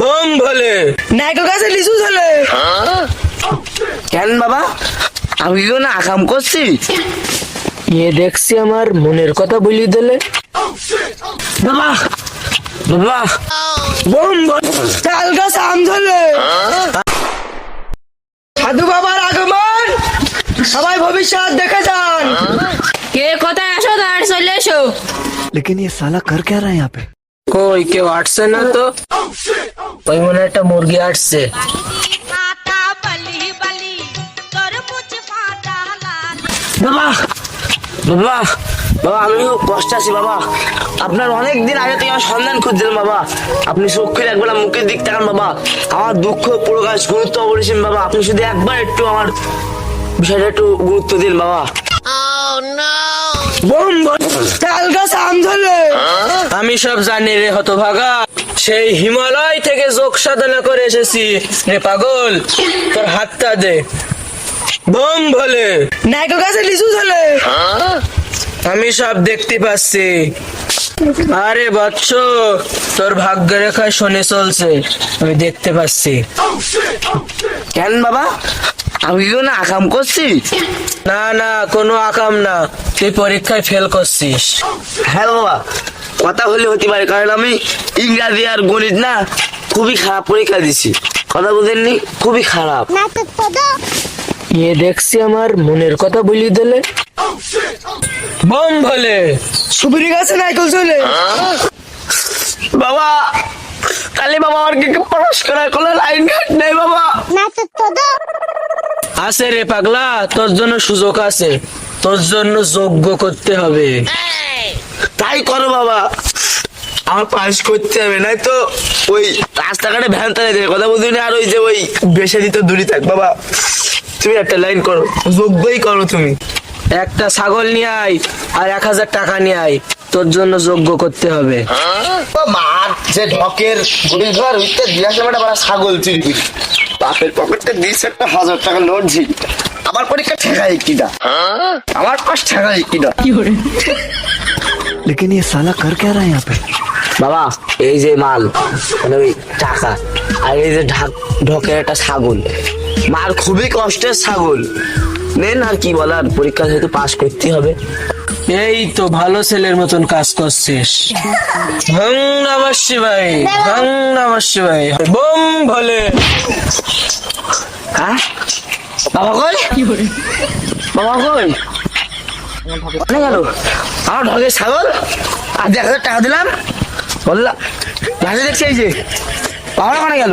Bomb ভোলে নাইকো গাছে লিচু ঝোলে কেন বাবা আমি কি কোনো আকাম করছি এ দেখছি আমার মনের কথা বলি দিলে বাবা বাবা বম ভোলে তাল গাছ আম ঝোলে সাধু বাবার আগমন সবাই ভবিষ্যৎ দেখে যান কে কোথায় আসো তার চলে এসো लेकिन ये साला कर क्या रहा है यहाँ पे কই কেউ আসছে না তো। ওই মনে একটা মুরগি লাল বাবা বাবা বাবা আমি কষ্ট আছি বাবা। আপনার অনেক দিন আগে থেকে আমার সন্ধান খুঁজছিলাম বাবা। আপনি খুলে একবার মুখের দিক তাকান বাবা। আমার দুঃখ প্রকাশ গুরুত্ব অপরিসীম বাবা। আপনি শুধু একবার একটু আমার বিষয়টা একটু গুরুত্ব দিন বাবা। বম ভোলে তাল গাছ আম সব জানি রে হতভাগা। সেই হিমালয় থেকে যোগ সাধনা করে এসেছি। রে পাগল তোর হাতটা দে। বম ভোলে। নাইকো গাছে লিচু ঝোলে। আমি সব দেখতে পাচ্ছি। আরে বৎস তোর ভাগ্য রেখায় শনি চলছে। আমি দেখতে পাচ্ছি। কেন বাবা? আমি কি কোনো আকাম করছি? না না কোনো আকাম না। তুই পরীক্ষায় ফেল করছিস। হ্যাঁ বাবা কথা হলে হতে পারে কারণ আমি ইংরাজি আর গণিত না খুবই খারাপ পরীক্ষা দিছি। কথা বুঝেননি? খুবই খারাপ। এ দেখছি আমার মনের কথা বলি দিলে। বম ভোলে সুপুরি গাছে নাইকল চলে বাবা কালি বাবা আমার কি পড়াশ করার কোনো লাইন ঘাট নেই বাবা। আছে রে পাগলা তোর জন্য সুযোগ আছে। তোর জন্য যোগ্য করতে হবে। তাই করো বাবা। আমার পাস করতে হবে নাই তো ওই রাস্তাঘাটে ভ্যান চালাই দেবে কথা না। আর ওই যে ওই বেশি দিতে দূরে থাক। বাবা তুমি একটা লাইন করো যোগ্যই করো তুমি। একটা ছাগল নিয়ে আয় আর এক হাজার টাকা নিয়ে আয়। তোর জন্য যোগ্য করতে হবে। মার যে ঢকের গুড়ি ঘর উঠতে আসলে একটা বড় ছাগল চুরি বাপের পকেটে দিয়েছে একটা হাজার টাকা নোট আমার পরীক্ষা ঠেকাই কিনা? আমার পাশ ঠেকাই কিনা? लेकिन ये साला कर क्या रहा है यहाँ पे বাবা এই যে মাল মানে ওই টাকা আর এই যে ঢাক ঢকের একটা ছাগল মার খুবই কষ্টের ছাগল নেন আর কি বলার পরীক্ষা যেহেতু পাশ করতে হবে এই তো ভালো ছেলের মতন কাজ করছিস হং নমঃ শিবাই হং নমঃ শিবাই বম ভোলে হ্যাঁ বাবা কই বাবা কই মানে আমার ঢকের ছাগল? আর হাজার টাকা দিলাম। বললাম দেখছি এই যে। পাওয়া মানে গেল।